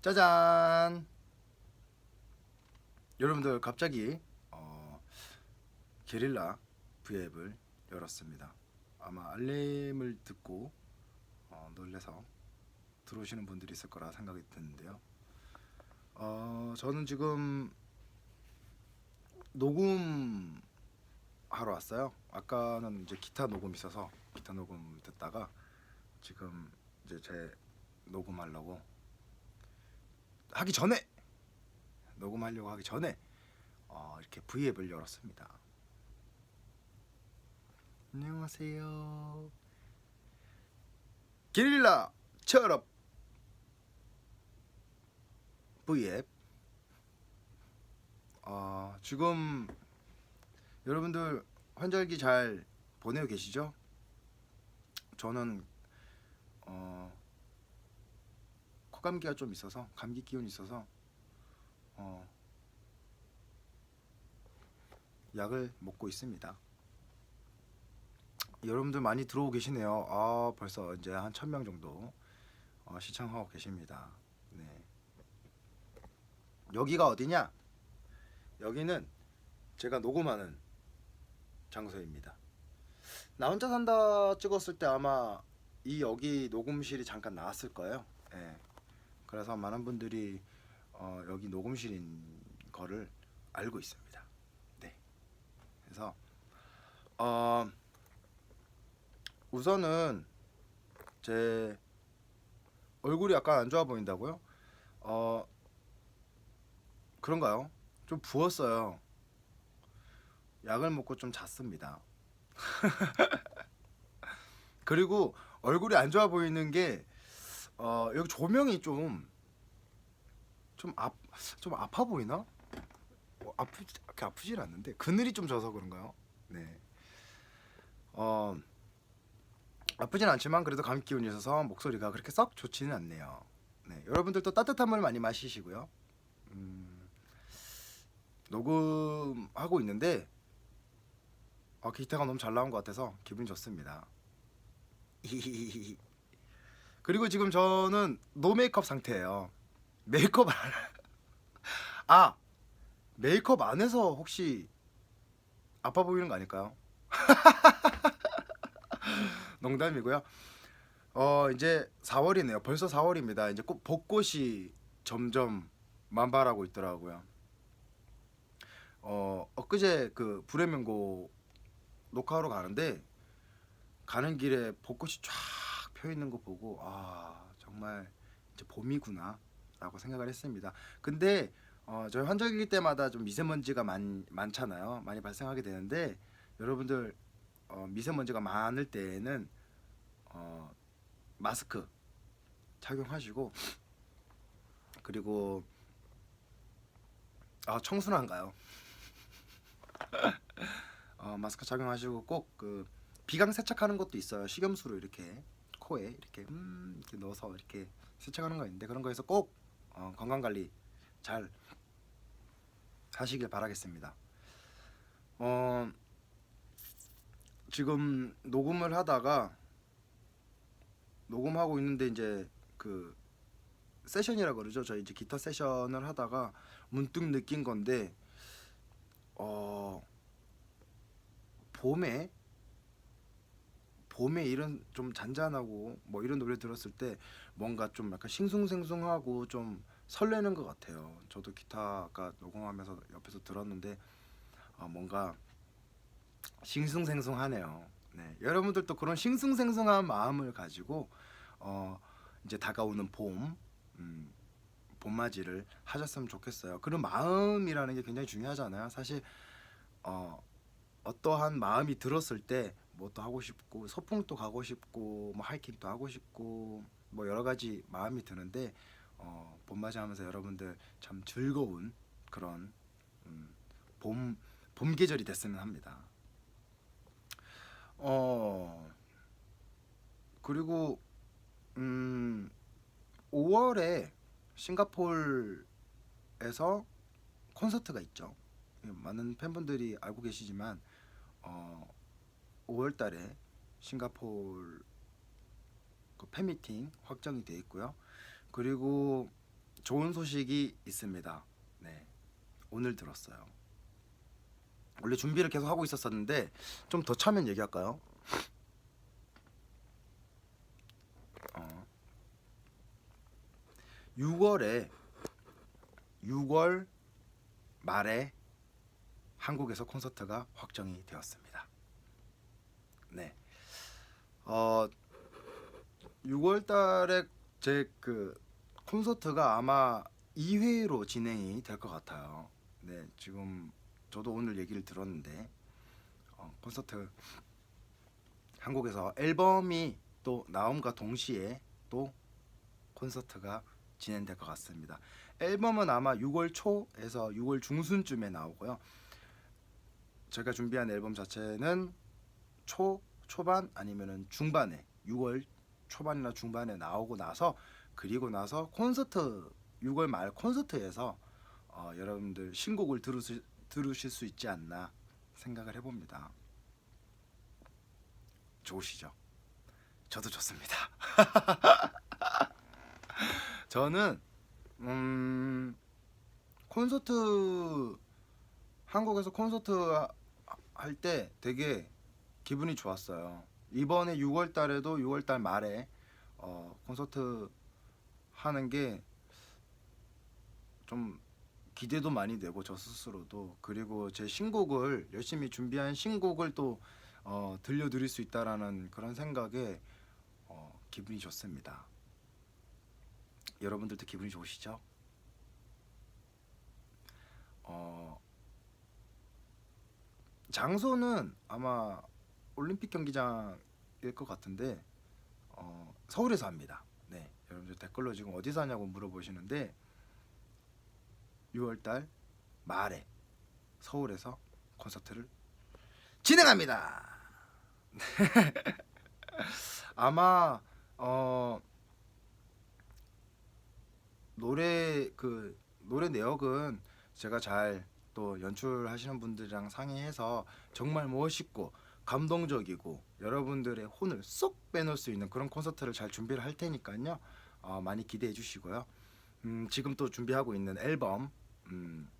짜잔. 여러분들 갑자기 어, 게릴라 V앱을 열었습니다. 아마 알림을 듣고 어, 놀래서 들어오시는 분들이 있을 거라 생각이 드는데요. 어, 저는 지금 녹음 하러 왔어요. 아까는 이제 기타 녹음 있어서 기타 녹음 듣다가 지금 이제 제 녹음하려고 하기 전에 녹음하려고 하기 전에 어, 이렇게 V앱을 열었습니다. 안녕하세요. 게릴라 철업 V앱. 어, 지금 여러분들 환절기 잘 보내고 계시죠? 저는 어, 코감기가 좀 있어서 감기 기운이 있어서 어, 약을 먹고 있습니다. 여러분들 많이 들어오고 계시네요. 아 벌써 이제 한 천 명 정도 어, 시청하고 계십니다. 네. 여기가 어디냐? 여기는 제가 녹음하는 장소입니다. 나 혼자 산다 찍었을 때 아마 이 여기 녹음실이 잠깐 나왔을 거예요. 예. 그래서 많은 분들이 어, 여기 녹음실인 거를 알고 있습니다. 네. 그래서 어, 우선은 제 얼굴이 약간 안 좋아 보인다고요? 어 그런가요? 좀 부었어요. 약을 먹고 좀 잤습니다. 그리고 얼굴이 안 좋아 보이는 게 어, 여기 조명이 좀 좀 아, 좀 아파 보이나? 어, 아프 그렇게 아프질 않는데 그늘이 좀 져서 그런가요? 네. 어 아프진 않지만 그래도 감기 기운이 있어서 목소리가 그렇게 썩 좋지는 않네요. 네, 여러분들도 따뜻한 물 많이 마시시고요. 음, 녹음하고 있는데 아, 기타가 너무 잘 나온 것 같아서 기분이 좋습니다. 그리고 지금 저는 노 메이크업 상태예요. 메이크업 안 아, 메이크업 안 해서 혹시 아파 보이는 거 아닐까요? 농담이고요. 어 이제 4월이네요. 벌써 4월입니다. 이제 꽃 벚꽃이 점점 만발하고 있더라고요. 어 엊그제 그 불의명고 녹화하러 가는데 가는 길에 벚꽃이 쫙 펴 있는 거 보고 아 정말 이제 봄이구나라고 생각을 했습니다. 근데 어, 저희 환절기 때마다 좀 미세먼지가 많, 많잖아요. 많이 발생하게 되는데 여러분들 어, 미세먼지가 많을 때에는 어, 마스크 착용하시고 그리고 아 청순한가요? 어, 마스크 착용하시고 꼭 그 비강 세척하는 것도 있어요. 식염수로 이렇게 코에 이렇게 음 이렇게 넣어서 이렇게 세척하는 거 있는데 그런 거에서 꼭 어, 건강 관리 잘 하시길 바라겠습니다. 어 지금 녹음을 하다가 녹음하고 있는데 이제 그 세션이라 그러죠. 저희 이제 기타 세션을 하다가 문득 느낀 건데 어 봄에 봄에 이런 좀 잔잔하고 뭐 이런 노래 들었을 때 뭔가 좀 약간 싱숭생숭하고 좀 설레는 것 같아요. 저도 기타 아까 녹음하면서 옆에서 들었는데 어, 뭔가 싱숭생숭하네요. 네, 여러분들도 그런 싱숭생숭한 마음을 가지고 어, 이제 다가오는 봄, 음, 봄맞이를 하셨으면 좋겠어요. 그런 마음이라는 게 굉장히 중요하잖아요. 사실 어, 어떠한 마음이 들었을 때 뭐 또 하고 싶고 소풍도 가고 싶고 뭐 하이킹도 하고 싶고 뭐 여러 가지 마음이 드는데 어, 봄맞이 하면서 여러분들 참 즐거운 그런 음, 봄, 봄 계절이 됐으면 합니다. 어 그리고 음 5월에 싱가폴에서 콘서트가 있죠. 많은 팬분들이 알고 계시지만 어 5월달에 싱가폴 그 팬미팅 확정이 돼 있고요. 그리고 좋은 소식이 있습니다. 네, 오늘 들었어요. 원래 준비를 계속 하고 있었었는데 좀 더 차면 얘기할까요? 어, 6월에 6월 말에 한국에서 콘서트가 확정이 되었습니다. 네. 어 6월 달에 제 그 콘서트가 아마 2회로 진행이 될 것 같아요. 네, 지금 저도 오늘 얘기를 들었는데 어, 콘서트 한국에서 앨범이 또 나옴과 동시에 또 콘서트가 진행될 것 같습니다. 앨범은 아마 6월 초에서 6월 중순쯤에 나오고요. 제가 준비한 앨범 자체는 초 초반 아니면은 중반에 6월 초반이나 중반에 나오고 나서 그리고 나서 콘서트 6월 말 콘서트에서 어, 여러분들 신곡을 들으실, 들으실 수 있지 않나 생각을 해봅니다. 좋으시죠? 저도 좋습니다. 저는 음, 콘서트 한국에서 콘서트 할 때 되게 기분이 좋았어요. 이번에 6월 달에도 6월 달 말에 어, 콘서트 하는 게 좀 기대도 많이 되고 저 스스로도 그리고 제 신곡을 열심히 준비한 신곡을 또 어, 들려드릴 수 있다라는 그런 생각에 어, 기분이 좋습니다. 여러분들도 기분이 좋으시죠? 어, 장소는 아마 올림픽 경기장일 것 같은데 어, 서울에서 합니다. 네, 여러분들 댓글로 지금 어디서 하냐고 물어보시는데 6월달 말에 서울에서 콘서트를 진행합니다. 아마 어 노래 그 노래 내역은 제가 잘 또 연출하시는 분들이랑 상의해서 정말 멋있고 감동적이고 여러분들의 혼을 쏙 빼놓을 수 있는 그런 콘서트를 잘 준비를 할 테니까요. 어, 많이 기대해 주시고요. 음, 지금 또 준비하고 있는 앨범 음,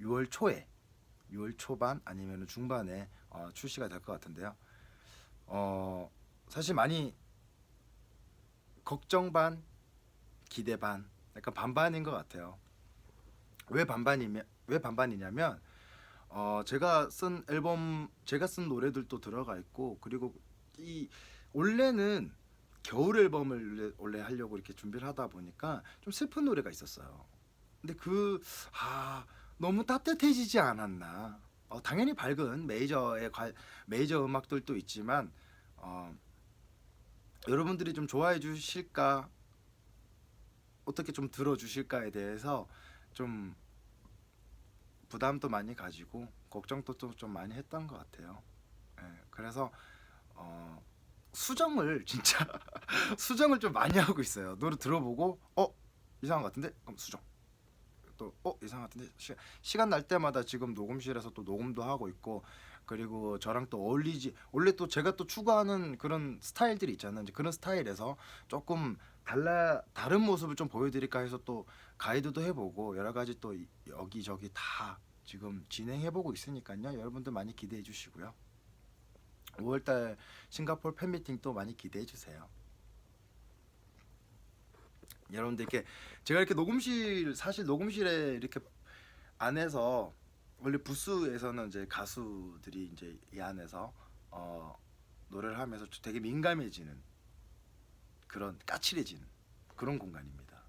6월 초에 6월 초반 아니면 중반에 어, 출시가 될 것 같은데요. 어, 사실 많이 걱정 반 기대 반 약간 반반인 것 같아요. 왜 반반이면 왜 반반이냐면 어 제가 쓴 앨범 제가 쓴 노래들도 들어가 있고 그리고 이 원래는 겨울 앨범을 원래- 원래 하려고 이렇게 준비를 하다 보니까 좀 슬픈 노래가 있었어요. 근데 그 아 너무 따뜻해지지 않았나. 어, 당연히 밝은 메이저의 관- 메이저 음악들도 있지만 어, 여러분들이 좀 좋아해 주실까 어떻게 좀 들어 주실까에 대해서 좀 부담도 많이 가지고 걱정도 좀, 좀 많이 했던 것 같아요. 예, 그래서 어, 수정을 진짜 수정을 좀 많이 하고 있어요. 노래 들어보고 어 이상한 것 같은데 그럼 수정. 또 어 이상한 것 같은데 시, 시간 날 때마다 지금 녹음실에서 또 녹음도 하고 있고 그리고 저랑 또 어울리지 원래 또 제가 또 추구하는 그런 스타일들이 있잖아요. 그런 스타일에서 조금 달라 다른 모습을 좀 보여드릴까 해서 또 가이드도 해보고 여러 가지 또 이- 여기저기 다 지금 진행해보고 있으니까요. 여러분들 많이 기대해 주시고요. 5월달 싱가포르 팬미팅 또 많이 기대해 주세요. 여러분들 이렇게 제가 이렇게 녹음실 사실 녹음실에 이렇게 안에서 원래 부스에서는 이제 가수들이 이제 이 안에서 어, 노래를 하면서 되게 민감해지는 그런 까칠해지는 그런 공간입니다.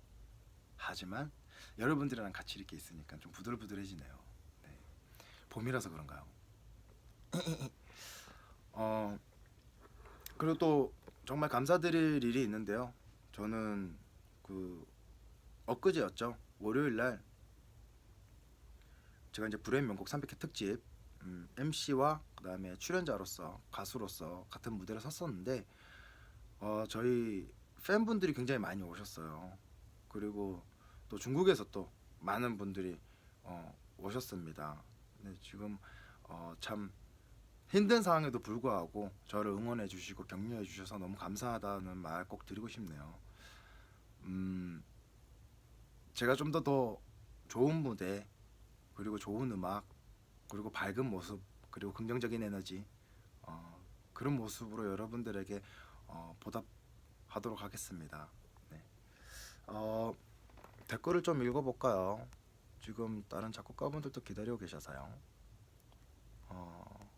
하지만 여러분들이랑 같이 이렇게 있으니까 좀 부들부들해지네요. 네. 봄이라서 그런가요? 어 그리고 또 정말 감사드릴 일이 있는데요. 저는 그 엊그제였죠. 월요일 날 제가 이제 불의 명곡 300회 특집 음, MC와 그다음에 출연자로서 가수로서 같은 무대를 섰었는데 어, 저희 팬분들이 굉장히 많이 오셨어요. 그리고 또 중국에서 또 많은 분들이 어, 오셨습니다. 네, 지금 어, 참 힘든 상황에도 불구하고 저를 응원해 주시고 격려해 주셔서 너무 감사하다는 말 꼭 드리고 싶네요. 음, 제가 좀 더 더 좋은 무대 그리고 좋은 음악 그리고 밝은 모습 그리고 긍정적인 에너지 어, 그런 모습으로 여러분들에게 어, 보답하도록 하겠습니다. 네. 어, 댓글을 좀 읽어볼까요? 지금 다른 작곡가분들도 기다리고 계셔서요. 어,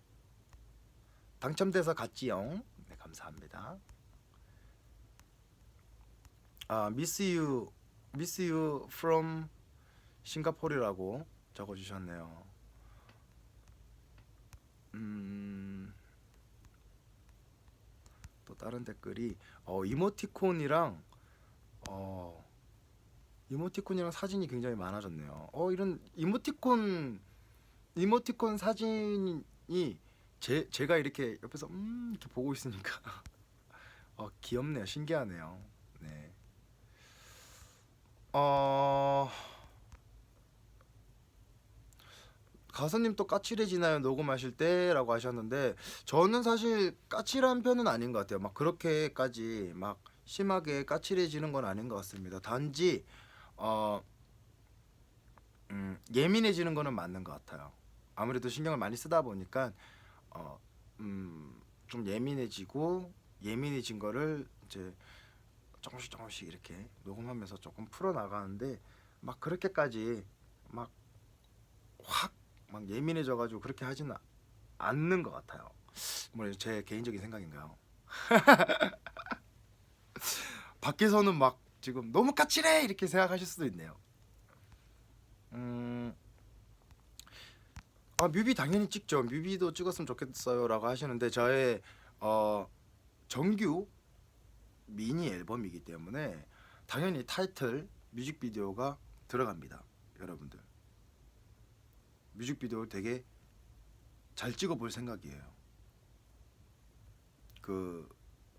당첨돼서 갔지요. 네, 감사합니다. 아, miss you, miss you from 싱가포르라고 적어주셨네요. 음, 또 다른 댓글이 어, 이모티콘이랑 어, 이모티콘이랑 사진이 굉장히 많아졌네요. 어, 이런 이모티콘 이모티콘 사진이 제 제가 이렇게 옆에서 음 이렇게 보고 있으니까 어, 귀엽네요. 신기하네요. 네. 어 가수님 또 까칠해지나요? 녹음하실 때라고 하셨는데 저는 사실 까칠한 편은 아닌 것 같아요. 막 그렇게까지 막 심하게 까칠해지는 건 아닌 것 같습니다. 단지 어 음, 예민해지는 거는 맞는 것 같아요. 아무래도 신경을 많이 쓰다 보니까 어, 음, 좀 예민해지고 예민해진 거를 이제 조금씩 조금씩 이렇게 녹음하면서 조금 풀어 나가는데 막 그렇게까지 막 확 막 예민해져 가지고 그렇게 하지는 않는 것 같아요. 뭐 제 개인적인 생각인가요? 밖에서는 막 지금 너무 까칠해 이렇게 생각하실 수도 있네요. 음, 아 뮤비 당연히 찍죠. 뮤비도 찍었으면 좋겠어요라고 하시는데 저의 어 정규 미니 앨범이기 때문에 당연히 타이틀 뮤직비디오가 들어갑니다, 여러분들. 뮤직비디오 되게 잘 찍어볼 생각이에요. 그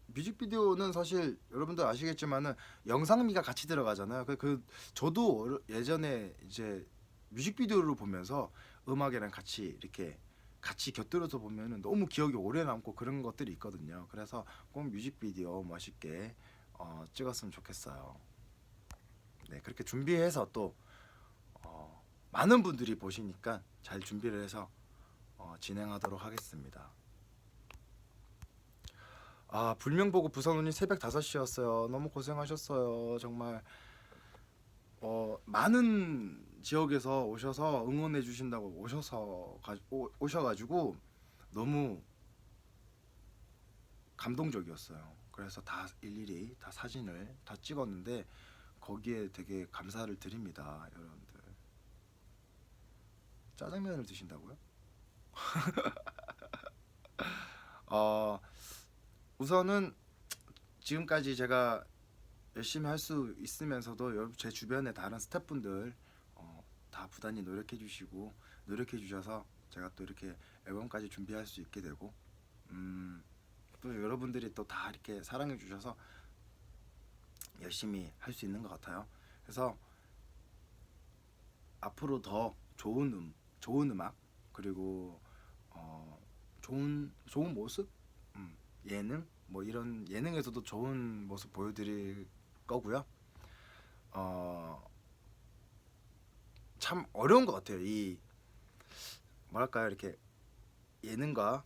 뮤직비디오는 사실 여러분들 아시겠지만은 영상미가 같이 들어가잖아요. 그, 그 저도 예전에 이제 뮤직비디오를 보면서 음악이랑 같이 이렇게 같이 곁들여서 보면은 너무 기억이 오래 남고 그런 것들이 있거든요. 그래서 꼭 뮤직비디오 멋있게 어, 찍었으면 좋겠어요. 네, 그렇게 준비해서 또 어, 많은 분들이 보시니까 잘 준비를 해서 어, 진행하도록 하겠습니다. 아 불명 보고 부산 오니 새벽 5시였어요. 너무 고생하셨어요. 정말 어, 많은 지역에서 오셔서 응원해 주신다고 오셔서 가, 오, 오셔가지고 너무 감동적이었어요. 그래서 다 일일이 다 사진을 다 찍었는데 거기에 되게 감사를 드립니다, 여러분들. 짜장면을 드신다고요? 어, 우선은 지금까지 제가 열심히 할 수 있으면서도 제 주변에 다른 스태프분들 어, 다 부단히 노력해 주시고 노력해 주셔서 제가 또 이렇게 앨범까지 준비할 수 있게 되고 음, 또 여러분들이 또 다 이렇게 사랑해 주셔서 열심히 할 수 있는 것 같아요. 그래서 앞으로 더 좋은 음, 좋은 음악 그리고 어, 좋은 좋은 모습, 음, 예능 뭐 이런 예능에서도 좋은 모습 보여드릴 거고요. 어, 참 어려운 것 같아요. 이 뭐랄까요 이렇게 예능과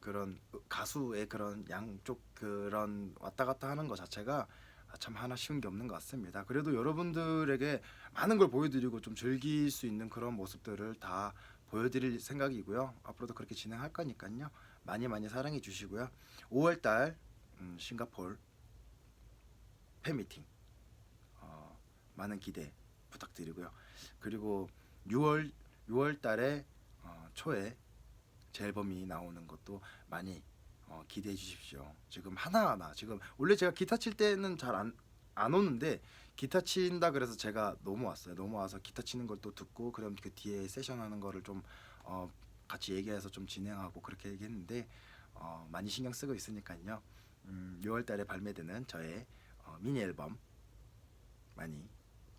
그런 가수의 그런 양쪽 그런 왔다 갔다 하는 것 자체가 참 하나 쉬운 게 없는 것 같습니다. 그래도 여러분들에게 많은 걸 보여드리고 좀 즐길 수 있는 그런 모습들을 다 보여드릴 생각이고요. 앞으로도 그렇게 진행할 거니까요. 많이 많이 사랑해 주시고요. 5월달 음, 싱가폴 팬미팅 어, 많은 기대 부탁드리고요. 그리고 6월 6월달에 어, 초에 제 앨범이 나오는 것도 많이 어, 기대해 주십시오. 지금 하나하나 지금 원래 제가 기타 칠 때는 잘 안 안 오는데 기타 친다 그래서 제가 넘어왔어요. 넘어와서 기타 치는 걸 또 듣고 그럼 그 뒤에 세션 하는 거를 좀 어, 같이 얘기해서 좀 진행하고 그렇게 얘기했는데 어, 많이 신경 쓰고 있으니까요. 음, 6월달에 발매되는 저의 어, 미니 앨범 많이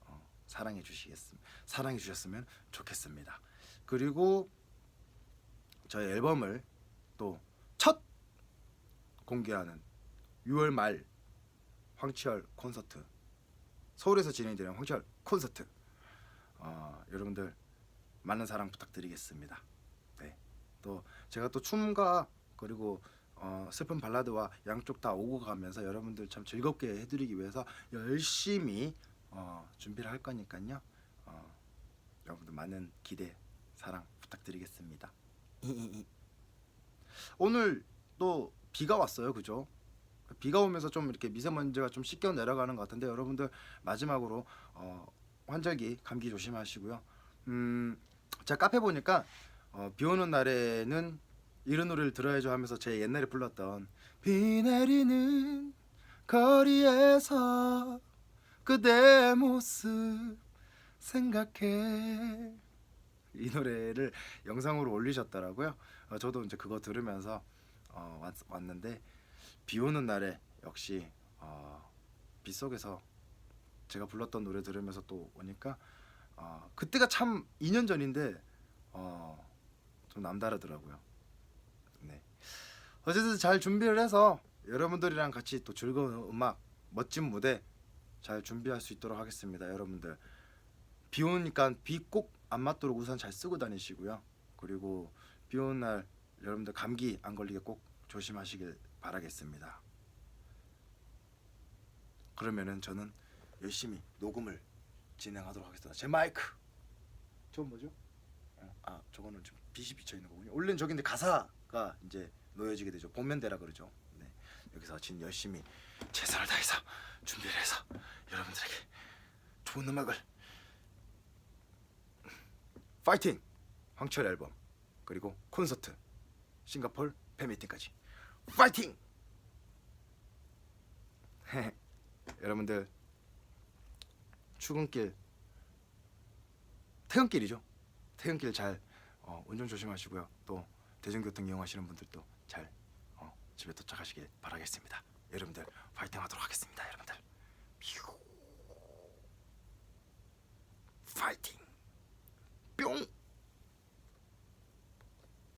어, 사랑해 주시겠음 사랑해 주셨으면 좋겠습니다. 그리고 저희 앨범을 또 첫 공개하는 6월 말 황치열 콘서트 서울에서 진행되는 황철 콘서트 어, 여러분들 많은 사랑 부탁드리겠습니다. 네. 또 제가 또 춤과 그리고 어, 슬픈 발라드와 양쪽 다 오고 가면서 여러분들 참 즐겁게 해드리기 위해서 열심히 어, 준비를 할 거니까요. 어, 여러분들 많은 기대 사랑 부탁드리겠습니다. 오늘 또 비가 왔어요, 그죠? 비가 오면서 좀 이렇게 미세먼지가 좀 씻겨 내려가는 것 같은데 여러분들 마지막으로 어, 환절기 감기 조심하시고요. 음, 제가 카페 보니까 어, 비 오는 날에는 이런 노래를 들어야죠 하면서 제 옛날에 불렀던 비 내리는 거리에서 그대 모습 생각해 이 노래를 영상으로 올리셨더라고요. 어, 저도 이제 그거 들으면서 어, 왔, 왔는데 비 오는 날에 역시 어, 빗 속에서 제가 불렀던 노래 들으면서 또 오니까 어, 그때가 참 2년 전인데 어, 좀 남다르더라고요. 네. 어쨌든 잘 준비를 해서 여러분들이랑 같이 또 즐거운 음악, 멋진 무대 잘 준비할 수 있도록 하겠습니다. 여러분들 비 오니까 비 꼭 안 맞도록 우산 잘 쓰고 다니시고요. 그리고 비 오는 날 여러분들 감기 안 걸리게 꼭 조심하시길 바라겠습니다. 그러면은 저는 열심히 녹음을 진행하도록 하겠습니다. 제 마이크. 저건 뭐죠? 어, 아, 저거는 지금 빛이 비쳐 있는 거군요. 원래는 저기 이제 가사가 이제 놓여지게 되죠. 본면대라 그러죠. 네. 여기서 지금 열심히 최선을 다해서 준비를 해서 여러분들에게 좋은 음악을 파이팅! 황철 앨범 그리고 콘서트 싱가폴 팬미팅까지 파이팅! 여러분들 출근길 퇴근길이죠. 퇴근길 잘 어, 운전 조심하시고요. 또 대중교통 이용하시는 분들도 잘 어, 집에 도착하시길 바라겠습니다. 여러분들 파이팅하도록 하겠습니다. 여러분들 파이팅!